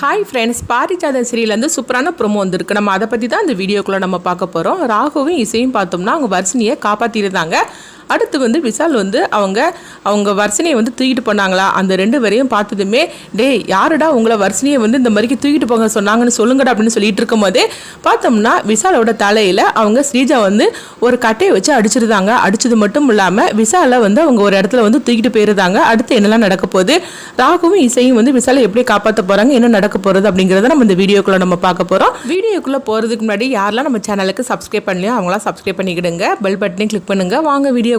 Hi friends பாரிஜாத சீரியல்லேருந்து சூப்பரான promo வந்திருக்கு. நம்ம அதை பற்றி தான் இந்த வீடியோக்குள்ளே நம்ம பார்க்க போகிறோம் ராகுவும் இசையும் பார்த்தோம்னா அவங்க வர்ஷினியை காப்பாற்றிருந்தாங்க அடுத்து வந்து விஷால் வந்து அவங்க அவங்க வரிசனையை வந்து தூக்கிட்டு போனாங்களா? அந்த ரெண்டு பேரையும் பார்த்ததுமே டேய் யாருடா உங்களை வர்ஷினியை வந்து இந்த மாதிரிக்கு தூக்கிட்டு போங்க சொன்னாங்கன்னு சொல்லுங்கடா அப்படின்னு சொல்லிட்டு இருக்கும்போதே பார்த்தோம்னா விஷாலோட தலையில் அவங்க ஸ்ரீஜா வந்து ஒரு கட்டையை வச்சு அடிச்சிருந்தாங்க. அடிச்சது மட்டும் இல்லாமல் விஷாலை வந்து அவங்க ஒரு இடத்துல வந்து தூக்கிட்டு போயிருந்தாங்க. அடுத்து என்னெல்லாம் நடக்க போகுது? ராகுவும் இசையும் வந்து விஷாலை எப்படி காப்பாற்ற போகிறாங்க என்ன நடக்க போகிறது அப்படிங்கிறத நம்ம இந்த வீடியோக்குள்ளே நம்ம பார்க்க போகிறோம் வீடியோக்குள்ளே போகிறதுக்கு முன்னாடி யாரெல்லாம் நம்ம சேனலுக்கு சப்ஸ்கிரைப் பண்ணலையோ அவங்களாம் சப்ஸ்கிரைப் பண்ணிக்கிடுங்க. பெல் பட்டனையும் கிளிக் பண்ணுங்கள் வாங்க வீடியோ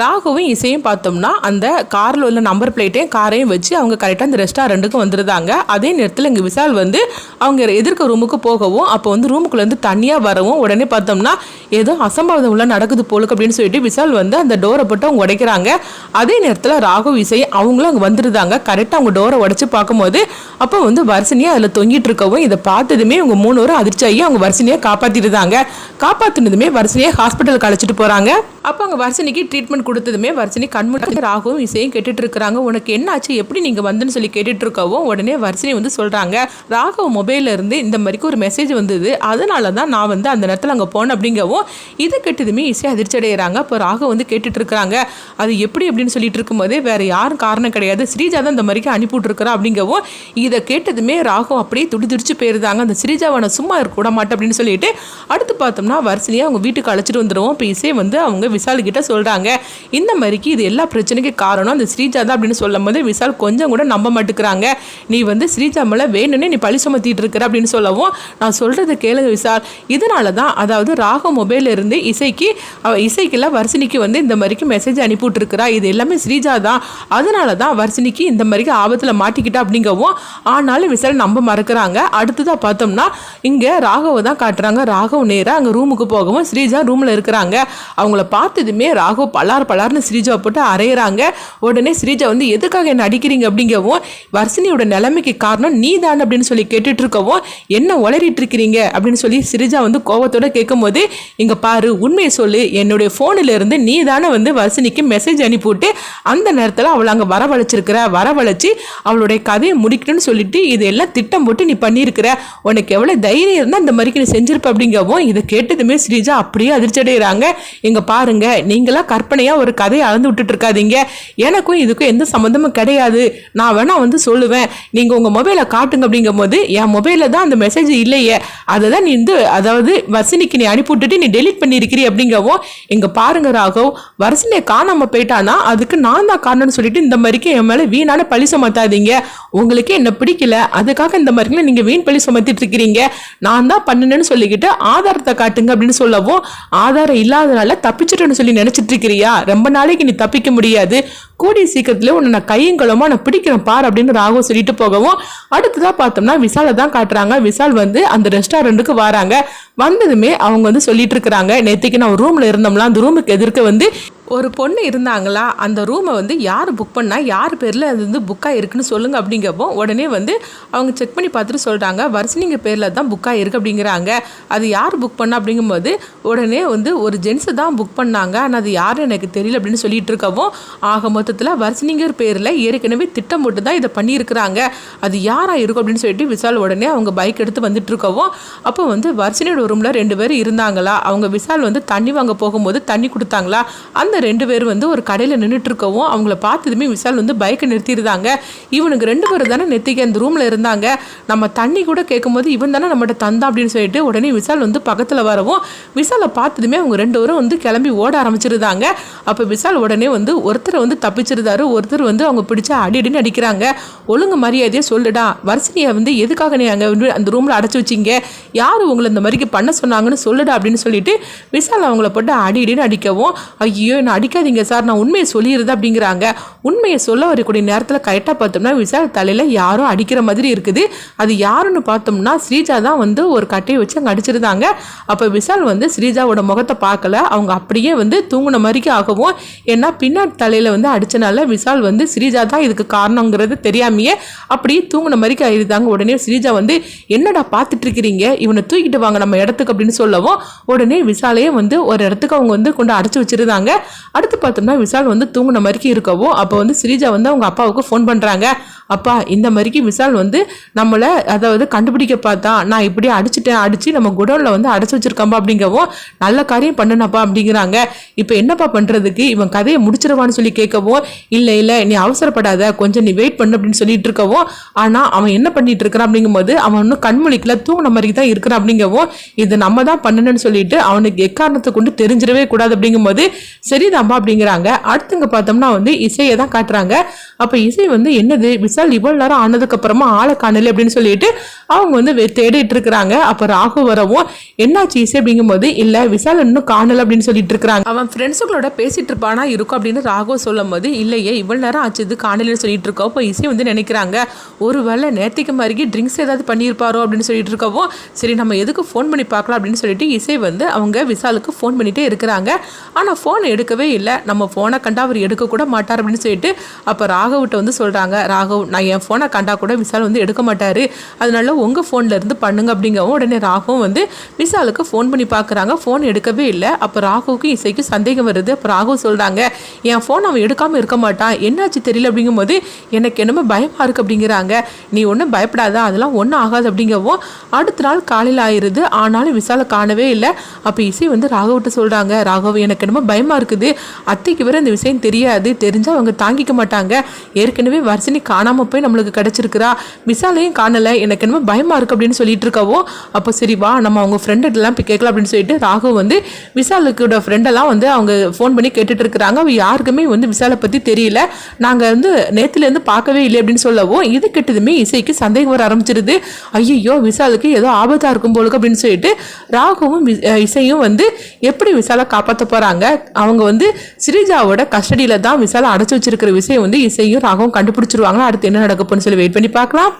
ராகுவும் இசையும் பார்த்தோம்னா அந்த காரில் உள்ள நம்பர் பிளேட்டையும் காரையும் வச்சு அவங்க கரெக்டாக அந்த ரெஸ்டாரண்ட்டுக்கு வந்துருந்தாங்க. அதே நேரத்தில் இங்கே விஷால் வந்து அவங்க எதிர்க்க ரூமுக்கு போகவும் அப்போ வந்து ரூமுக்குள்ளேருந்து தனியாக வரவும் உடனே பார்த்தோம்னா ஏதோ அசம்பாவிதம் உள்ள நடக்குது போலுக்கு அப்படின்னு சொல்லிட்டு விசால் வந்து அந்த டோரை போட்டு அவங்க உடைக்கிறாங்க. அதே நேரத்தில் ராகு இசை அவங்களும் அங்கே வந்துருந்தாங்க. கரெக்டாக அவங்க டோரை உடச்சி பார்க்கும்போது அப்போ வந்து வரிசனையாக அதில் தொங்கிட்டு இருக்கவும் இதை பார்த்ததுமே இவங்க மூணு பேரும் அதிர்ச்சியாகி அவங்க வரிசனையாக காப்பாற்றிருந்தாங்க காப்பாற்றினதுமே வரிசனையாக ஹாஸ்பிட்டலுக்கு அழைச்சிட்டு போகிறாங்க அப்போ அங்கே வரிசனைக்கு ட்ரீட்மெண்ட் கொடுத்ததுமே வர்ஷினி கண்முடி ராகவும் இசையும் கேட்டுட்டு இருக்கிறாங்க உனக்கு என்னாச்சு? எப்படி நீங்கள் வந்துன்னு சொல்லி கேட்டுட்டு இருக்கவோ உடனே வர்ஷினி வந்து சொல்கிறாங்க ராகவ் மொபைல்ல இருந்து இந்த மாதிரிக்கு ஒரு மெசேஜ் வந்தது. அதனால தான் நான் வந்து அந்த நேரத்தில் அங்கே போனேன் அப்படிங்கவும் இது கேட்டதுமே இசை அதிர்ச்சி அடைகிறாங்க அப்போ ராகவ் வந்து கேட்டுட்டு இருக்கிறாங்க அது எப்படி? அப்படின்னு சொல்லிட்டு இருக்கும்போதே வேற யாரும் காரணம் கிடையாது. ஸ்ரீஜா தான் இந்த மாதிரிக்கு அனுப்பிவிட்டுருக்கிறா அப்படிங்கவும் இதை கேட்டதுமே ராகவ் அப்படியே துடி துடிச்சு போயிருந்தாங்க. அந்த ஸ்ரீஜாவை நான் சும்மா இருக்க விட மாட்டேன் அப்படின்னு சொல்லிட்டு அடுத்து பார்த்தோம்னா வரிசையாக அவங்க வீட்டுக்கு அழைச்சிட்டு வந்துடுவோம் இப்போ இசை வந்து அவங்க விசாலுக்கிட்ட சொல்கிறாங்க இந்த மாதிரிக்கு இது எல்லா பிரச்சனைக்கு காரணம். அந்த ஸ்ரீஜா தான் அப்படின்னு சொல்லும் போது விஷால் கொஞ்சம் கூட நம்ப மாட்டுக்கிறாங்க. நீ வந்து ஸ்ரீஜா மேலே வேணும்னே நீ பழி சுமத்திட்டு இருக்கிற அப்படின்னு சொல்லவும் நான் சொல்கிறத கேளுங்க விஷால் இதனால தான் அதாவது ராக மொபைல்ல இருந்து இசைக்கு இசைக்கெல்லாம் இசைக்குள்ள வர்ஷினிக்கு வந்து இந்த மாதிரிக்கு மெசேஜ் அனுப்பிவிட்டுருக்கிறா. இது எல்லாமே ஸ்ரீஜா தான். அதனால தான் வர்ஷினிக்கு இந்த மாதிரிக்கு ஆபத்தில் மாட்டிக்கிட்டா அப்படிங்கவும் ஆனாலும் விசால் நம்ப மறக்கிறாங்க. அடுத்ததாக பார்த்தோம்னா இங்கே ராகவை தான் காட்டுறாங்க. ராகவ் நேராக அங்கே ரூமுக்கு போகவும் ஸ்ரீஜா ரூமில் இருக்கிறாங்க. அவங்கள பார்த்ததுமே ராகவ் பலார் பலார்னு ஸ்ரீஜா போட்டு அரையிறாங்க உடனே ஸ்ரீஜா வந்து எதுக்காக என்ன அடிக்கிறீங்க? அப்படிங்கவும் வர்ஷினியோட நிலைமைக்கு காரணம் நீ தான் அப்படின்னு சொல்லி கேட்டுட்டு இருக்கவும் என்ன உளறிட்டு இருக்கிறீங்க? அப்படின்னு சொல்லி ஸ்ரீஜா வந்து கோவத்தோட கேட்கும்போது இங்க பாரு உண்மையை சொல்லு. என்னுடைய ஃபோனில் இருந்து நீ தானே வந்து வர்ஷினிக்கு மெசேஜ் அனுப்பிவிட்டு அந்த நேரத்தில் அவளை அங்கே வரவழைச்சிருக்கிற வரவழைச்சி அவளுடைய கதையை முடிக்கணும்னு சொல்லிட்டு இதெல்லாம் திட்டம் போட்டு நீ பண்ணியிருக்கிற. உனக்கு எவ்வளோ தைரியம் இருந்தால் இந்த மாதிரிக்கு நீ செஞ்சிருப்ப அப்படிங்கவும் இதை கேட்டதுமே ஸ்ரீஜா அப்படியே அதிர்ச்சி அடைகிறாங்க இங்கே பாருங்க நீங்களா கற்பனையா ஒரு கதையை அளந்து விட்டுட்டு இருக்காதீங்க எனக்கும் இதுக்கும் எந்த சம்மந்தமும் கிடையாது. நான் வேணால் வந்து சொல்லுவேன். நீங்கள் உங்கள் மொபைலை காட்டுங்க அப்படிங்கும் போது என் மொபைலில் தான் அந்த மெசேஜ் இல்லையே. அதை தான் நீ வந்து அதாவது வர்ஷினிக்கு நீ அனுப்பி விட்டுட்டு நீ டெலிட் பண்ணியிருக்கிறீ அப்படிங்கவும் இங்கே பாருங்க ராகவ் வர்ஷினியை காணாமல் போயிட்டானா? அதுக்கு நான் தான் காரணம்னு சொல்லிட்டு இந்த மாதிரிக்கு என் மேலே வீணான பழி சுமத்தாதீங்க. உங்களுக்கு என்ன பிடிக்கல? அதுக்காக இந்த மாதிரி நீங்கள் வீண் பழி சுமத்திட்டு இருக்கிறீங்க நான் தான் பண்ணினேன்னு சொல்லிக்கிட்டு ஆதாரத்தை காட்டுங்க அப்படின்னு சொல்லவும் ஆதாரம் இல்லாதனால தப்பிச்சிட்டேன்னு சொல்லி நினச்சிட்டு இருக்கிறியா ரொம்ப நாளைக்கு நீ தப்பிக்க முடியாது. கூடிய சீக்கிரத்துல உன்னை நான் கையங்களமா நான் பிடிக்கிறேன் பார் அப்படின்னு ராகு சொல்லிட்டு போகவும் அடுத்ததாக பார்த்தோம்னா விசாலை தான் காட்டுறாங்க. விசால் வந்து அந்த ரெஸ்டாரண்ட்டுக்கு வராங்க. வந்ததுமே அவங்க வந்து சொல்லிட்டு இருக்கிறாங்க. நேற்றுக்கு நான் ரூமில் இருந்தோம்ல அந்த ரூமுக்கு எதிர்க்க வந்து ஒரு பொண்ணு இருந்தாங்களா அந்த ரூமை வந்து யார் புக் பண்ணால் யார் பேரில் அது வந்து புக்காக இருக்குன்னு சொல்லுங்கள் அப்படிங்கப்போ உடனே வந்து அவங்க செக் பண்ணி பார்த்துட்டு சொல்கிறாங்க வர்ஷினிங்க பேரில் தான் புக்காக இருக்குது அப்படிங்கிறாங்க. அது யார் புக் பண்ணா அப்படிங்கும்போது உடனே வந்து ஒரு ஜென்ஸை தான் புக் பண்ணாங்க. ஆனால் அது யார் எனக்கு தெரியல அப்படின்னு சொல்லிட்டு இருக்கவும் ஆக மொத்தத்தில் வர்ஷினிங்கர் பேரில் ஏற்கனவே திட்டம் போட்டு தான் இதை பண்ணியிருக்கிறாங்க. அது யாராக இருக்கும் அப்படின்னு சொல்லிட்டு விசால் உடனே அவங்க பைக் எடுத்து வந்துட்டு இருக்கவும் அப்போ வந்து வர்சினியோட ரூமில் ரெண்டு பேர் இருந்தாங்களா? அவங்க விசால் வந்து தண்ணி வாங்க போகும்போது தண்ணி கொடுத்தாங்களா? அந்த ரெண்டு பேர் வந்து ஒரு கடையில் நின்றுட்டு இருக்கவும் அவங்கள பார்த்ததுமே விசால் வந்து பைக்கை நிறுத்திருந்தாங்க இவனுக்கு ரெண்டு பேர் தானே நெத்திக்கு அந்த ரூமில் இருந்தாங்க. நம்ம தண்ணி கூட கேட்கும்போது இவன் தானே நம்மகிட்ட தந்தான் அப்படின்னு சொல்லிட்டு உடனே விசால் வந்து பக்கத்தில் வரவும் விசாலை பார்த்ததுமே அவங்க ரெண்டு பேரும் வந்து கிளம்பி ஓட ஆரம்பிச்சிருந்தாங்க. அப்போ விசால் உடனே வந்து ஒருத்தரை வந்து தப்பிச்சிருந்தாரு. ஒருத்தர் வந்து அவங்க பிடிச்ச அடி அடின்னு அடிக்கிறாங்க. ஒழுங்கு மரியாதையை சொல்லுடா. வர்ஷினியை வந்து எதுக்காக நீ அங்கே வந்து அந்த ரூமில் அடைச்சி வச்சிங்க? யார் உங்களை இந்த மாதிரிக்கு பண்ண சொன்னாங்கன்னு சொல்லுடா அப்படின்னு சொல்லிட்டு விசால் அவங்கள போட்டு அடிஇடின்னு அடிக்கவும் ஐயோ நான் அடிக்காதீங்க சார். நான் உண்மையை சொல்லிடுது அப்படிங்கிறாங்க. உண்மையை சொல்ல வரக்கூடிய நேரத்தில் கரெக்டாக பார்த்தோம்னா விசால் தலையில் யாரும் அடிக்கிற மாதிரி இருக்குது. அது யாருன்னு பார்த்தோம்னா ஸ்ரீஜா தான் வந்து ஒரு கட்டையை வச்சு அங்கே அடிச்சிருந்தாங்க. அப்போ விசால் வந்து ஸ்ரீஜாவோட முகத்தை பார்க்கல. அவங்க அப்படியே வந்து தூங்கின மாதிரிக்கு ஆகவும் ஏன்னா பின்னாடி தலையில் வந்து அடி அடித்தனால விஷால் வந்து ஸ்ரீஜா தான் இதுக்கு காரணங்கிறது தெரியாமையே அப்படியே தூங்கின மாதிரிக்கு ஆயிருந்தாங்க உடனே ஸ்ரீஜா வந்து என்னடா பார்த்துட்டு இருக்கிறீங்க? இவனை தூக்கிட்டு வாங்க நம்ம இடத்துக்கு அப்படின்னு சொல்லவும் உடனே விஷாலையே வந்து ஒரு இடத்துக்கு அவங்க வந்து கொண்டு அடைச்சி வச்சுருந்தாங்க. அடுத்து பார்த்தோம்னா விஷால் வந்து தூங்கின மாதிரிக்கு இருக்கவும் அப்போ வந்து ஸ்ரீஜா வந்து அவங்க அப்பாவுக்கு ஃபோன் பண்ணுறாங்க அப்பா இந்த மாதிரிக்கு விசால் வந்து நம்மளை அதாவது கண்டுபிடிக்க பார்த்தா நான் இப்படி அடிச்சிட்டேன் அடிச்சு நம்ம குடோனில் வந்து அடைச்சி வச்சிருக்கோம்பா அப்படிங்கவும் நல்ல காரியம் பண்ணனப்பா அப்படிங்கிறாங்க. இப்போ என்னப்பா பண்ணுறதுக்கு இவன் கதையை முடிச்சிருவான்னு சொல்லி கேட்கவும் இல்லை இல்லை நீ அவசரப்படாத கொஞ்சம் நீ வெயிட் பண்ணு அப்படின்னு சொல்லிட்டு இருக்கவும் ஆனால் அவன் என்ன பண்ணிட்டு இருக்கிறான் அப்படிங்கும்போது அவன் இன்னும் கண்மொழிக்கல தூங்கின மாதிரி தான் இருக்கிறான் அப்படிங்கவும் இது நம்ம தான் பண்ணணும்னு சொல்லிட்டு அவனுக்கு எக்காரணத்தை கொண்டு தெரிஞ்சிடவே கூடாது அப்படிங்கும்போது சரிதாம்பா அப்படிங்கிறாங்க. அடுத்துங்க பார்த்தோம்னா வந்து இசையை தான் காட்டுறாங்க. அப்போ இசை வந்து என்னது? விசால் இவ்வளோ நேரம் ஆனதுக்கப்புறமா ஆளை காணல அப்படின்னு சொல்லிட்டு அவங்க வந்து வெ- தேடிட்டு இருக்கிறாங்க. அப்போ ராகு வரவும் என்னாச்சு இசை அப்படிங்கும்போது? இல்லை விசால் இன்னும் காணல அப்படின்னு சொல்லிட்டு இருக்கிறாங்க. அவன் ஃப்ரெண்ட்ஸுங்களோட பேசிட்டு இருப்பானா? இருக்கும் அப்படின்னு ராகு சொல்லும் போது இல்லையே இவ்வளோ நேரம் ஆச்சு இது காணலன்னு சொல்லிட்டு இருக்கோம் அப்போ இசை வந்து நினைக்கிறாங்க. ஒரு வேளை நேத்திக்கு மாதிரி ட்ரிங்க்ஸ் ஏதாவது பண்ணியிருப்பாரோ? அப்படின்னு சொல்லிட்டு இருக்கவும் சரி நம்ம எதுக்கு ஃபோன் பண்ணி பார்க்கலாம்? அப்படின்னு சொல்லிட்டு இசை வந்து அவங்க விசாலுக்கு ஃபோன் பண்ணிட்டே இருக்கிறாங்க. ஆனால் ஃபோன் எடுக்கவே இல்லை. நம்ம ஃபோனை கண்டா அவர் எடுக்க கூட மாட்டார் அப்படின்னு சொல்லிட்டு அப்போ ராகவ்கிட்ட வந்து சொல்கிறாங்க ராகவ் நான் என் ஃபோனை கண்டா கூட விசால் வந்து எடுக்க மாட்டார். அதனால உங்கள் ஃபோனில் இருந்து பண்ணுங்க அப்படிங்கவும் உடனே ராகவும் வந்து விசாலுக்கு ஃபோன் பண்ணி பார்க்குறாங்க ஃபோன் எடுக்கவே இல்லை. அப்போ ராகுவுக்கு இசைக்கு சந்தேகம் வருது. அப்போ ராகு சொல்கிறாங்க என் ஃபோன் அவன் எடுக்காமல் இருக்க மாட்டான். என்னாச்சு தெரியல? அப்படிங்கும்போது எனக்கு என்னமோ பயமாக இருக்குது அப்படிங்கிறாங்க. நீ ஒன்றும் பயப்படாத. அதெல்லாம் ஒன்றும் ஆகாது அப்படிங்கவும் அடுத்த நாள் காலையில் ஆயிடுது ஆனாலும் விசாலை காணவே இல்லை. அப்போ இசை வந்து ராகவிட்ட சொல்கிறாங்க ராகவ் எனக்கு என்னமோ பயமாக இருக்குது. அத்தைக்கு வேறு இந்த விஷயம் தெரியாது. தெரிஞ்சால் அவங்க தாங்கிக்க மாட்டாங்க. ஏற்கனவே வர்ஷினி காணாமல் போய் நம்மளுக்கு கிடச்சிருக்கிறா. விசாலையும் காணலை. எனக்கு என்னமோ பயமாக இருக்குது அப்படின்னு சொல்லிட்டு இருக்கவோ அப்போ சரி வா நம்ம அவங்க ஃப்ரெண்டுகிட்டலாம் போய் கேட்கலாம் அப்படின்னு சொல்லிட்டு ராகு வந்து விசாலுக்கோட ஃப்ரெண்டெல்லாம் வந்து அவங்க ஃபோன் பண்ணி கேட்டுட்டு இருக்கிறாங்க. அவ யாருக்குமே வந்து விசாலை பற்றி தெரியல. நாங்கள் வந்து நேற்றுலேருந்து பார்க்கவே இல்லை அப்படின்னு சொல்லவும் இது கெட்டதுமே இசைக்கு சந்தேகம் வர ஆரம்பிச்சிருது. ஐயோ விசாலுக்கு ஏதோ ஆபத்தாக இருக்கும் போலுக்கு அப்படின்னு சொல்லிட்டு ராகுவும் வி- இசையும் வந்து எப்படி விசாலை காப்பாற்ற போகிறாங்க அவங்க வந்து ஸ்ரீஜாவோட கஸ்டடியில் தான் விசாலை அடைச்சி வச்சிருக்கிற விஷயம் வந்து இசையும் ராகவும் கண்டுபிடிச்சிருவாங்க அடுத்து என்ன நடக்க போகுதுன்னு சொல்லி வெயிட் பண்ணி பார்க்கலாம்.